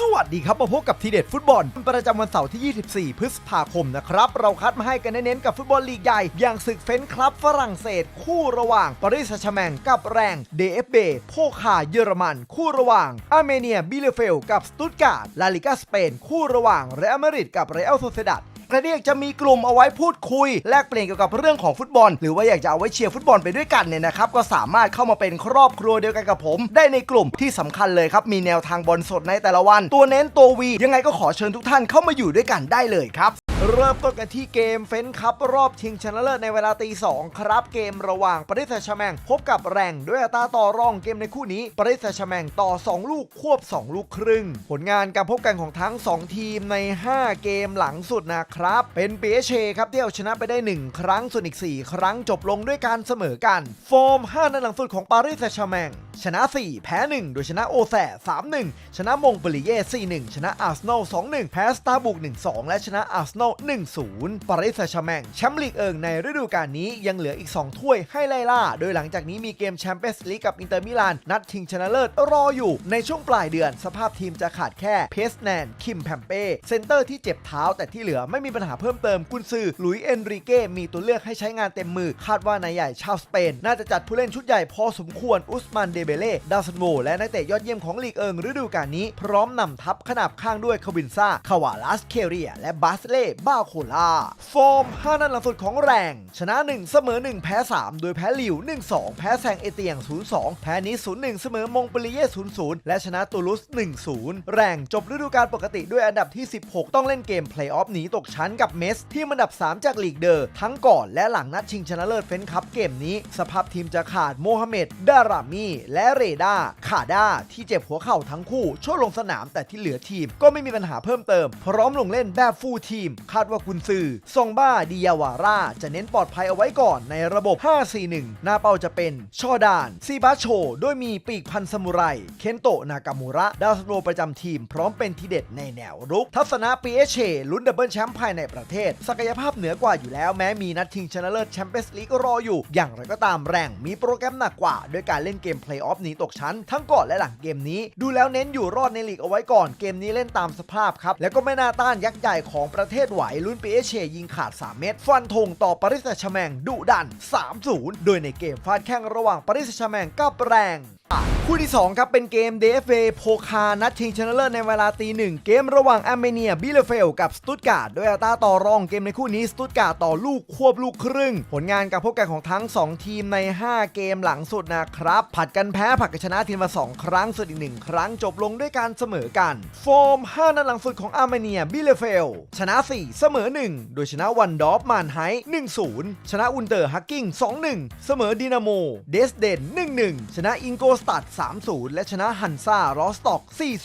สวัสดีครับมาพบกับทีเด็ดฟุตบอล ประจำวันเสาร์ที่ 24 พฤษภาคมนะครับ เราคัดมาให้กันเน้นๆกับฟุตบอลลีกใหญ่ อย่างศึกเฟ้นครับฝรั่งเศส คู่ระหว่างปารีสแซชแมงกับแรง DFB โพคาเยอรมัน คู่ระหว่างอาร์เมเนียบิเลเฟล กับสตุตการ์ดลาลิกาสเปน คู่ระหว่างเรอัลมาดริดกับเรอัลโซเซดัด กระเดียกจะมีกลุ่มเอาไว้พูดคุย แลกเปลี่ยนเกี่ยวกับเรื่องของฟุตบอล หรือว่าอยากจะเอาไว้เชียร์ฟุตบอลไปด้วยกันเนี่ยนะครับก็สามารถเข้ามาเป็นครอบครัวเดียวกันกับผม ได้ในกลุ่มที่สำคัญเลยครับมีแนวทางบอลสดในแต่ละวัน ตัวเน้นตัววียังไงก็ขอเชิญทุกท่านเข้ามาอยู่ด้วยกันได้เลยครับ เริ่มต้นกันที่เกมเฟ้นคัพรอบชิงชนะเลิศในเวลาตีสองครับเกมระหว่างปารีสแซชแมงพบกับแรงด้วยอัตราต่อรองเกมในคู่นี้ปารีสแซชแมงต่อ 2 ลูกควบ 2 ลูกครึ่ง ผลงานการพบกันของทั้ง 2 ทีมใน 5 เกมหลังสุดนะครับ เป็นเปเชครับที่เอาชนะไปได้ 1 ครั้งส่วนอีก 4 ครั้งจบลงด้วยการเสมอกันฟอร์ม5 นัดหลังสุดของปารีสแซชร์แมงชนะ 4 แพ้ 1 โดยชนะโอแส3-1 ชนะมงเปลีเย่4-1 ชนะอาร์เซนอล2-1 แพ้สตาร์บุก 1-2 และชนะอาร์เซนอล1-0 ปารีสแซงต์แชร์แมงแชมป์ลีกเอิงในฤดูกาลนี้ยังเหลืออีก 2 ถ้วยให้ไล่ล่า โดยหลังจากนี้มีเกมแชมเปี้ยนส์ลีกกับอินเตอร์มิลาน นัดชิงชนะเลิศรออยู่ ในช่วงปลายเดือนสภาพทีมจะขาดแค่เพสแนน คิมแพมเป้ เซนเตอร์ที่เจ็บเท้า แต่ที่เหลือไม่มีปัญหาเพิ่มเติมกุนซือหลุยเอนริเก้มีตัวเลือกให้ใช้งานเต็มมือ คาดว่านายใหญ่ชาวสเปน น่าจะจัดผู้เล่นชุดใหญ่พอสมควรอุสมันเดเบเล่ดาวซันโวและนักเตะยอดเยี่ยมของลีกเอิงฤดูกาลนี้ พร้อมนำทัพขนาบข้างด้วยคาวินซาคาวาลัสเคเรีย และบาสเล่บาโคลาฟอร์ม 5 นัดหลังสุดของแรง ชนะ 1 เสมอ 1 แพ้ 3 โดยแพ้หลิว 1-2 แพ้แซงเอเตียง 0-2 แพ้นิส0-1 เสมอมงเปลีเย่ 0-0 และชนะตูลุส 1-0 แรงจบฤดูกาลปกติด้วยอันดับที่ 16 ต้องเล่นเกมเพลย์ออฟหนีตกชั้นกับเมส ที่อันดับ 3 จากลีกเดอร์ทั้งก่อนและหลังนัดชิงชนะเลิศเฟ้นคัพเกมนี้ สภาพทีมจะขาดโมฮัมเหม็ดดารามีและเรดาขาดาที่เจ็บหัวเข่าทั้งคู่ช่วยลงสนามแต่ที่เหลือทีมก็ไม่มีปัญหาเพิ่มเติม พร้อมลงเล่นแบบฟูลทีมคาดว่ากุนซือซองบ้าดิยาวาร่าจะเน้นปลอดภัยเอาไว้ก่อนในระบบ 5-4-1 หน้าเป้าจะเป็นชอดานซีบาโชโดยมีปีกพันซามูไร เคนโตะนากามูระ ดาวซันโวประจำทีมพร้อมเป็นทีเด็ดในแนวรุก ทัศนะปีเอเชลุ้นดับเบิลแชมป์ภายในประเทศ ศักยภาพเหนือกว่าอยู่แล้วแม้มีนัดชิงชนะเลิศแชมเปี้ยนส์ลีกรออยู่ อย่างไรก็ตามแรงมีโปรแกรมหนักกว่าโดยการเล่นเกมเพลย์ออฟหนีตกชั้น ทั้งก่อนและหลังเกมนี้ ดูแล้วเน้นอยู่รอดในลีกเอาไว้ก่อนเกมนี้เล่นตามสภาพครับแล้วก็ไม่น่าต้านยักษ์ใหญ่ของประเทศไหวลุ้นปีเอเชยิงขาด 3 เม็ดฟันธงต่อปาริสแซงต์แชแมงดุดัน 3-0 โดยในเกมฟาดแข่งระหว่างปาริสแซชแมงกับแรง คู่ที่ 2 ครับ เป็นเกม DFA โพคา นัดชิงชนะเลิศในเวลาตีหนึ่งเกมระหว่างอาร์เมเนียบิเลเฟลกับสตุตการ์ดโดยอัตราต่อรองเกมในคู่นี้สตุตการ์ดต่อลูกควบลูกครึ่ง ผลงานการพบกันของทั้ง 2 ทีมใน 5 เกมหลังสุดนะครับ ผัดกันแพ้ผัดกันชนะทีมมา2ครั้งส่วนอีก1ครั้งจบลงด้วยการเสมอกันฟอร์ม5 นัดหลังสุดของอาร์เมเนียบิเลเฟลชนะ 4 เสมอ 1 โดยชนะวันดอฟมานไฮ1-0 ชนะอุนเตอร์ฮักกิ้ง2-1 เสมอดินาโมเดสเดน1-1 ชนะอิงโกสตัด3-0 และชนะฮันซารอสตอก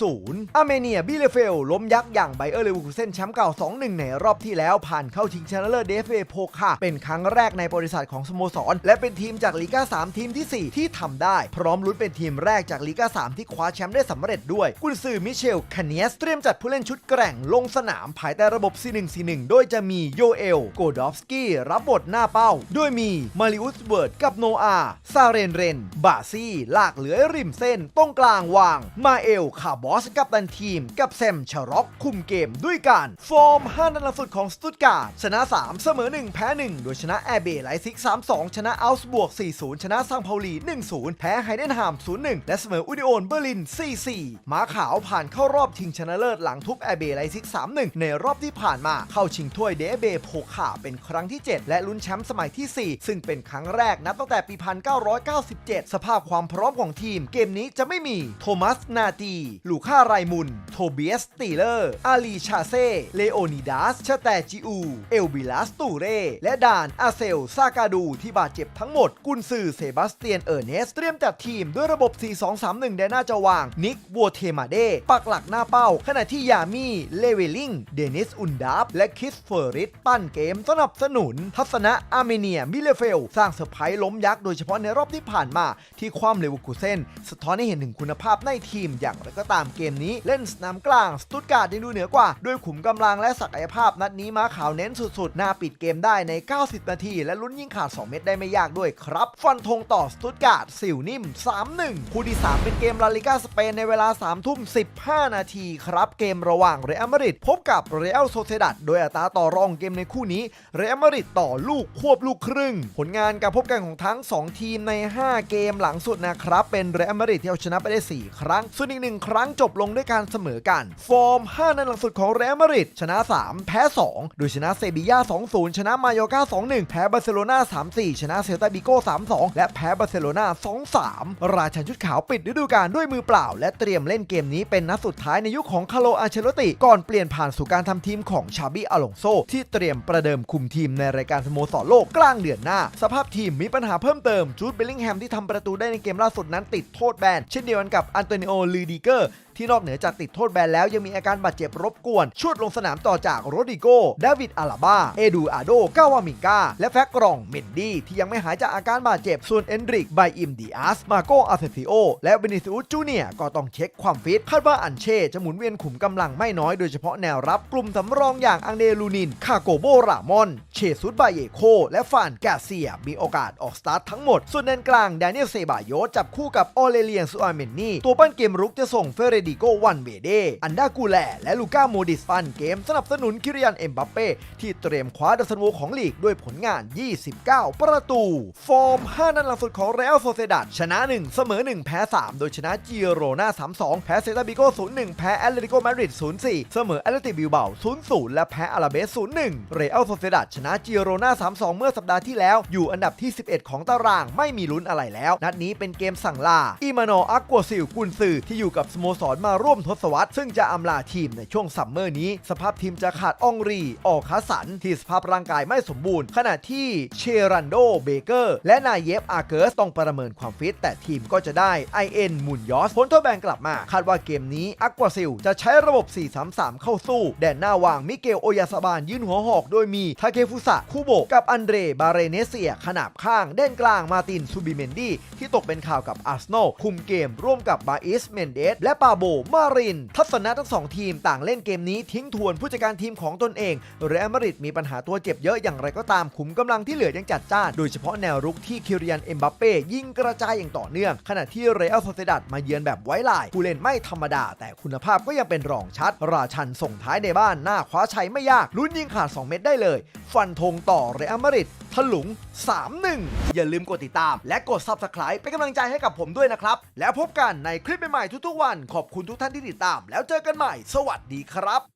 4-0 อาร์เมเนียบิเลเฟล ล้มยักษ์อย่างไบเออร์เลวูคูเซนแชมป์เก่า 2-1 ในรอบที่แล้วผ่านเข้าชิงชนะเลิศเดฟเอโพคาเป็นครั้งแรกในบริษัทของสโมสร และเป็นทีมจากลีกา 3 ทีมที่ 4 ที่ทำได้ พร้อมลุ้นเป็นทีมแรกจากลีกา 3 ที่คว้าแชมป์ได้สำเร็จด้วย กุนซือมิเชลคาเนียสเตรียมจัดผู้เล่นชุดแกร่งลงสนามภายใต้ระบบ4-1-4-1โดยจะมีโยเอลโกดอฟสกี้รับบทหน้าเป้าโดยมีมาริอุสเบิร์ดกับโนอาซาเรนเรนบาซี่ลากเหลือริมเส้นตรงกลางวาง มาเอลคาบอสกับตันทีม กับแซมชาร็อกคุมเกมด้วยกันฟอร์ม5นัดลังสุดของสตุตการ์ดชนะ 3 เสมอ 1 แพ้ 1 โดยชนะแอร์เบไลซิก 3-2 ชนะอัลส์บวก 4-0 ชนะซังเพาลี1-0 แพ้ไฮเดนฮาม 0-1 และเสมออุดิโอนเบอร์ลิน 4-4หมาขาวผ่านเข้ารอบชิงชนะเลิศหลังทุบแอร์เบไลซิก 3-1 ในรอบที่ผ่านมาเข้าชิงถ้วยเดเบโพคาเป็นครั้งที่ 7 และลุ้นแชมป์สมัยที่ 4 ซึ่งเป็นครั้งแรกนับตั้งแต่ปี 1997 สภาพความพร้อมของทีมเกมนี้จะไม่มีโทมัสนาตีลูค่าไรมุน โทเบียสตีเลอร์ อาลีชาเซ่เลโอนิดัสชาแตจิอู เอลบิลัสตูเร่ และดานอาเซล ซากาดูที่บาดเจ็บทั้งหมด กุนซือเซบาสเตียนเออร์เนส เตรียมจัดทีมด้วยระบบ 4-2-3-1แดนหน้าจะวาง นิกบัวเทมาเดปักหลักหน้าเป้า ขณะที่ยามีเลเวลิง เดนิส อุนดับและคิสเฟอริสปั้นเกมสนับสนุน ทัศนะอาร์เมเนีย มิเลเฟล สร้างเซอร์ไพรส์ล้มยักษ์โดยเฉพาะในรอบที่ผ่านมาที่คว่ำเลวูคูเซนสะท้อนให้เห็นถึงคุณภาพในทีมอย่างไรก็ตามเกมนี้เล่นสนามกลางสตุตการ์ดยังดูเหนือกว่า ด้วยขุมกำลังและศักยภาพนัดนี้มาขาวเน้นสุดๆหน้าปิดเกมได้ใน 90 นาที และลุ้นยิงขาด 2 เม็ดได้ไม่ยากด้วยครับ ฟันธงต่อสตุตการ์ดสิวนิ่ม 3-1 คู่ที่ 3 เป็นเกมลาลิกาสเปนในเวลา3ทุ่ม 15 นาทีครับเกมระหว่างเรอัลมาดริดพบกับเรอัลโซเซดัดโดยอัตราต่อรองเกมในคู่นี้เรอัลมาดริดต่อลูกควบลูกครึ่ง ผลงานการพบกันของทั้ง 2 ทีมใน 5 เกมหลังสุดนะครับเป็นเรอัลมาริดที่เอาชนะไปได้ 4 ครั้ง ส่วนอีกหนึ่งครั้งจบลงด้วยการเสมอกัน ฟอร์ม 5 นัดหลังสุดของเรอัลมาดริดชนะ 3 แพ้ 2 โดยชนะเซบียา2-0 ชนะมายอร์กา 2-1 แพ้บาร์เซโลนา 3-4 ชนะเซลตาบิโก้ 3-2 และแพ้บาร์เซโลนา 2-3 ราชันชุดขาวปิดฤดูกาลด้วยมือเปล่า และเตรียมเล่นเกมนี้เป็นนัดสุดท้ายในยุคของคาร์โลอาเชโลติ ก่อนเปลี่ยนผ่านสู่การทำทีมของชาบิอลองโซ ที่เตรียมประเดิมคุมทีมในรายการสโมสรโลกกลางเดือนหน้า สภาพทีมมีปัญหาเพิ่มเติมจูดเบลลิงแฮมที่ทำประตูได้ในเกมล่าสุดนั้นติดโทษแบน เช่นเดียวกันกับอันโตนิโอ ลูดิเกอร์ที่นอกเหนือจากติดโทษแบนแล้วยังมีอาการบาดเจ็บรบกวนชวดลงสนามต่อจากโรดิโกดาวิดอาลาบา เอดูอาโดก้าวามิงกา และแฟกกรองเมนดี้ที่ยังไม่หายจากอาการบาดเจ็บ ส่วนเอนดริกไบอิมดิอาส มาโกอาเซซิโอ และเบนิซิอุสจูเนียก็ต้องเช็คความฟิต คาดว่าอันเช่จะหมุนเวียนขุมกำลังไม่น้อยโดยเฉพาะแนวรับกลุ่มสำรองอย่างอังเดลูนิน คาโกโบรามอน เชซุดบาเยโค และฟานกาเซีย มีโอกาสออกสตาร์ททั้งหมด ส่วนแดนกลางแดเนียลเซบายโยสจับคู่กับออเลเลียนซูอาเมนนี่ ตัวปั้นเกมรุกจะส่งเฟเรดิโกวันเวเดอันดากูแล และลูก้าโมดิสฟันเกมสนับสนุนคิริยันเอ็มบัปเป้ที่เตรียมคว้าดัซันโวของลีกด้วยผลงาน 29 ประตู ฟอร์ม 5 นัดหลังสุดของเรอัลโซเซดัดชนะ 1 เสมอ 1 แพ้ 3 โดยชนะจิโรนา3-2 แพ้เซตาบิโก0-1 แพ้แอตเลติโกมาดริด0-4 เสมอแอตเลติบิลเบา0-0 และแพ้อาราเบส0-1 เรอัลโซเซดัดชนะจิโรนา3-2 เมื่อสัปดาห์ที่แล้ว อยู่อันดับที่ 11 ของตารางไม่มีลุ้นอะไรแล้ว นัดนี้เป็นเกมสั่งลาอิมาโนอักกัวซิลกุนซือที่อยู่กับสโมสรมาร่วมทศวรรษซึ่งจะอำลาทีมในช่วงซัมเมอร์นี้ สภาพทีมจะขาดอองรี ออกคาสัน ที่สภาพร่างกายไม่สมบูรณ์ ขณะที่เชรันโดเบเกอร์ และนายเยฟอาเกิร์สต้องประเมินความฟิต แต่ทีมก็จะได้ IN มุนยอสพ้นโทษแบนกลับมา คาดว่าเกมนี้อักวาซิลจะใช้ระบบ 4-3-3 เข้าสู้ แดนหน้าวางมิเกลโอยาสบานยื่นหัวหอก โดยมีทาเคฟุสะคูโบะกับอันเดรบาเรเนเซียขนาบข้างเด่นกลางมาตินซูบิเมนดี้ที่ตกเป็นข่าวกับอาร์เซนอลคุมเกมร่วมกับบาอิสเมนเดสและปาโบมาริน ทัศนะทั้งสองทีมต่างเล่นเกมนี้ทิ้งทวนผู้จัดการทีมของตนเองเรอัลมาดริดมีปัญหาตัวเจ็บเยอะอย่างไรก็ตามขุมกำลังที่เหลือยังจัดจ้าน โดยเฉพาะแนวรุกที่คิริยันเอ็มบัปเป้ยิงกระจายอย่างต่อเนื่อง ขณะที่เรอัลโซเซดัดมาเยือนแบบไว้ลาย ผู้เล่นไม่ธรรมดา แต่คุณภาพก็ยังเป็นรองชัด ราชันส่งท้ายในบ้านหน้าคว้าชัยไม่ยากลุ้นยิงขาด 2 เม็ดได้เลย ฟันธงต่อเรอัลมาดริด ถลุง 3-1 อย่าลืมกดติดตาม และกด Subscribe เป็นกำลังใจให้กับผมด้วยนะครับ แล้วพบกันในคลิปใหม่ๆทุกๆวัน ขอบคุณทุกท่านที่ติดตาม แล้วเจอกันใหม่ สวัสดีครับ